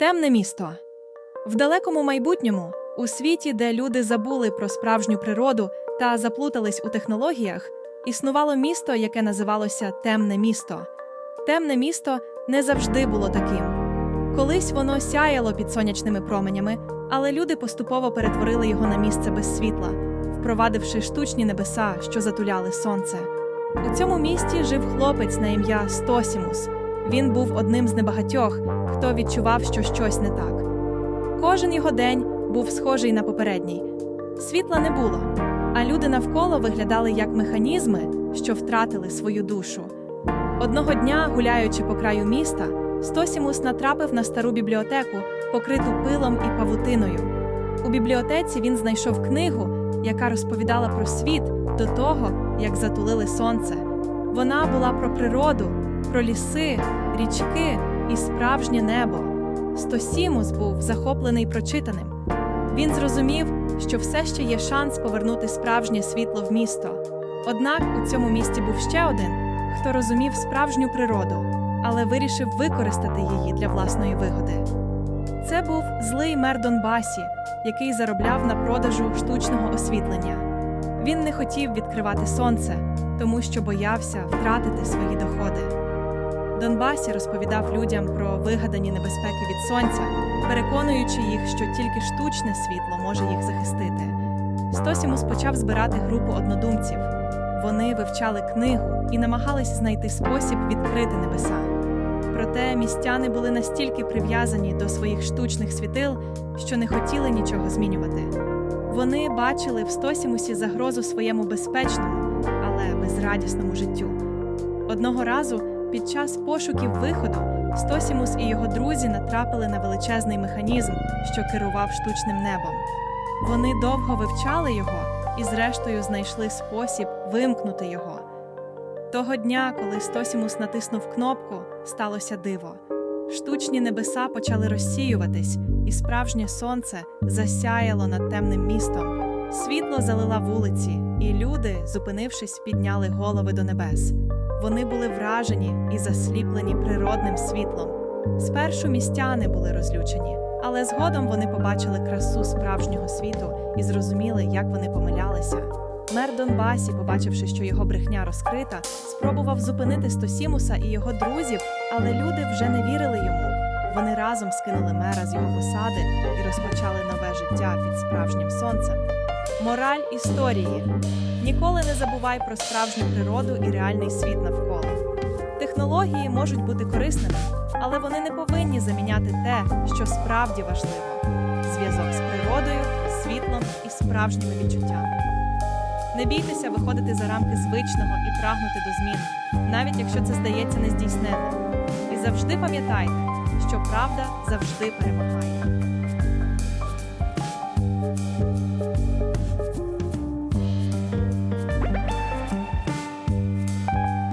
Темне місто. В далекому майбутньому, у світі, де люди забули про справжню природу та заплутались у технологіях, існувало місто, яке називалося Темне місто. Темне місто не завжди було таким. Колись воно сяяло під сонячними променями, але люди поступово перетворили його на місце без світла, впровадивши штучні небеса, що затуляли сонце. У цьому місті жив хлопець на ім'я Стосімус. Він був одним з небагатьох, хто відчував, що щось не так. Кожен його день був схожий на попередній. Світла не було, а люди навколо виглядали як механізми, що втратили свою душу. Одного дня, гуляючи по краю міста, Стосімус натрапив на стару бібліотеку, покриту пилом і павутиною. У бібліотеці він знайшов книгу, яка розповідала про світ до того, як затулили сонце. Вона була про природу, про ліси, річки і справжнє небо. Стосімус був захоплений прочитаним. Він зрозумів, що все ще є шанс повернути справжнє світло в місто. Однак у цьому місті був ще один, хто розумів справжню природу, але вирішив використати її для власної вигоди. Це був злий мер Донбасі, який заробляв на продажу штучного освітлення. Він не хотів відкривати сонце, тому що боявся втратити свої доходи. Донбасі розповідав людям про вигадані небезпеки від сонця, переконуючи їх, що тільки штучне світло може їх захистити. Стосімус почав збирати групу однодумців. Вони вивчали книгу і намагались знайти спосіб відкрити небеса. Проте містяни були настільки прив'язані до своїх штучних світил, що не хотіли нічого змінювати. Вони бачили в Стосімусі загрозу своєму безпечному, але безрадісному життю. Одного разу, під час пошуків виходу, Стосімус і його друзі натрапили на величезний механізм, що керував штучним небом. Вони довго вивчали його і, зрештою, знайшли спосіб вимкнути його. Того дня, коли Стосімус натиснув кнопку, сталося диво. Штучні небеса почали розсіюватись, і справжнє сонце засяяло над темним містом. Світло залила вулиці, і люди, зупинившись, підняли голови до небес. Вони були вражені і засліплені природним світлом. Спершу містяни були розлючені, але згодом вони побачили красу справжнього світу і зрозуміли, як вони помилялися. Мер Донбасі, побачивши, що його брехня розкрита, спробував зупинити Стосімуса і його друзів, але люди вже не вірили йому. Вони разом скинули мера з його посади і розпочали нове життя під справжнім сонцем. Мораль історії: ніколи не забувай про справжню природу і реальний світ навколо. Технології можуть бути корисними, але вони не повинні заміняти те, що справді важливо зв'язок з природою, світлом і справжніми відчуттями. Не бійтеся виходити за рамки звичного і прагнути до змін, навіть якщо це здається нездійсненним. І завжди пам'ятайте, що правда завжди перемагає.